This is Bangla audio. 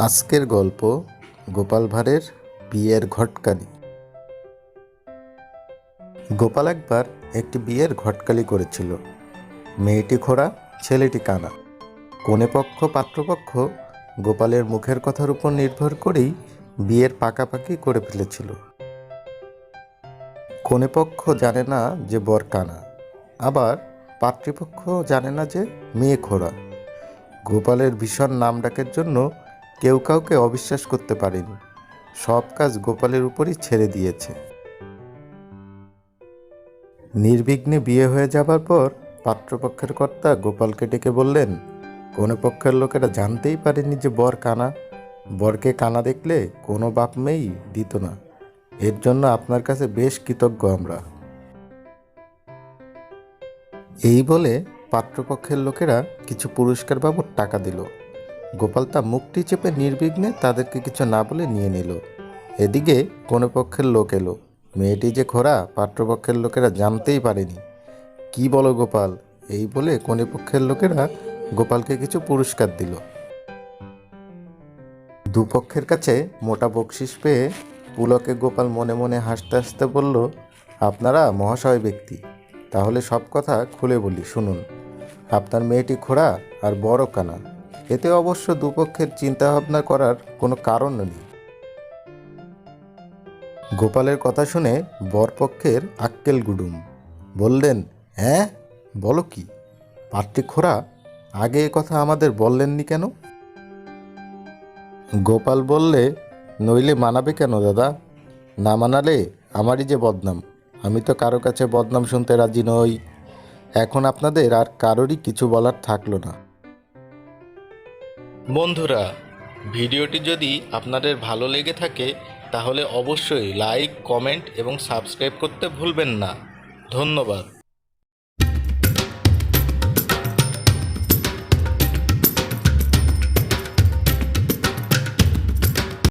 আজকের গল্প গোপাল ভাঁড়ের বিয়ের ঘটকালি। গোপাল একবার একটি বিয়ের ঘটকালি করেছিল। মেয়েটি খোড়া, ছেলেটি কানা। কনেপক্ষ পাত্রপক্ষ গোপালের মুখের কথার উপর নির্ভর করেই বিয়ের পাকাপাকি করে ফেলেছিল। কনেপক্ষ জানে না যে বর কানা। আবার পাত্রীপক্ষ জানে না যে মেয়ে খোড়া। গোপালের ভীষণ নাম ডাকের জন্য কেউ কাউকে অবিশ্বাস করতে পারেনি। সব কাজ গোপালের উপরই ছেড়ে দিয়েছে। নির্বিঘ্নে বিয়ে হয়ে যাবার পর পাত্রপক্ষের কর্তা গোপালকে ডেকে বললেন, কোনো পক্ষের লোকেরা জানতেই পারেনি যে বর কানা। বরকে কানা দেখলে কোনো বাপ মেয়েই দিত না। এর জন্য আপনার কাছে বেশ কৃতজ্ঞ আমরা। এই বলে পাত্রপক্ষের লোকেরা কিছু পুরস্কার বাবদ টাকা দিল। গোপাল তা মুখটি চেপে নির্বিঘ্নে তাদেরকে কিছু না বলে নিয়ে নিল। এদিকে কোনো পক্ষের লোক এলো। মেয়েটি যে খোরা পাত্রপক্ষের লোকেরা জানতেই পারেনি। কি বলো গোপাল? এই বলে কোনে পক্ষের লোকেরা গোপালকে কিছু পুরস্কার দিল। দুপক্ষের কাছে মোটা বকশিস পেয়ে পুলকে গোপাল মনে মনে হাসতে হাসতে বলল, আপনারা মহাশয় ব্যক্তি, তাহলে সব কথা খুলে বলি, শুনুন। আপনার মেয়েটি খোড়া আর বড় কানা। এতে অবশ্য দুপক্ষের চিন্তাভাবনা করার কোনো কারণ নেই। গোপালের কথা শুনে বরপক্ষের আক্কেল গুডুম বললেন হ্যাঁ বলো কি? পাত্রী খোড়া? আগে কথা আমাদের বললেননি কেন? গোপাল বললে, নইলে মানাবে কেন দাদা? না মানালে আমারই যে বদনাম। আমি তো কারও কাছে বদনাম শুনতে রাজি নই। এখন আপনাদের আর কারোরই কিছু বলার থাকল না। বন্ধুরা, ভিডিওটি যদি আপনাদের ভালো লেগে থাকে, তাহলে অবশ্যই লাইক, কমেন্ট এবং সাবস্ক্রাইব করতে ভুলবেন না। ধন্যবাদ।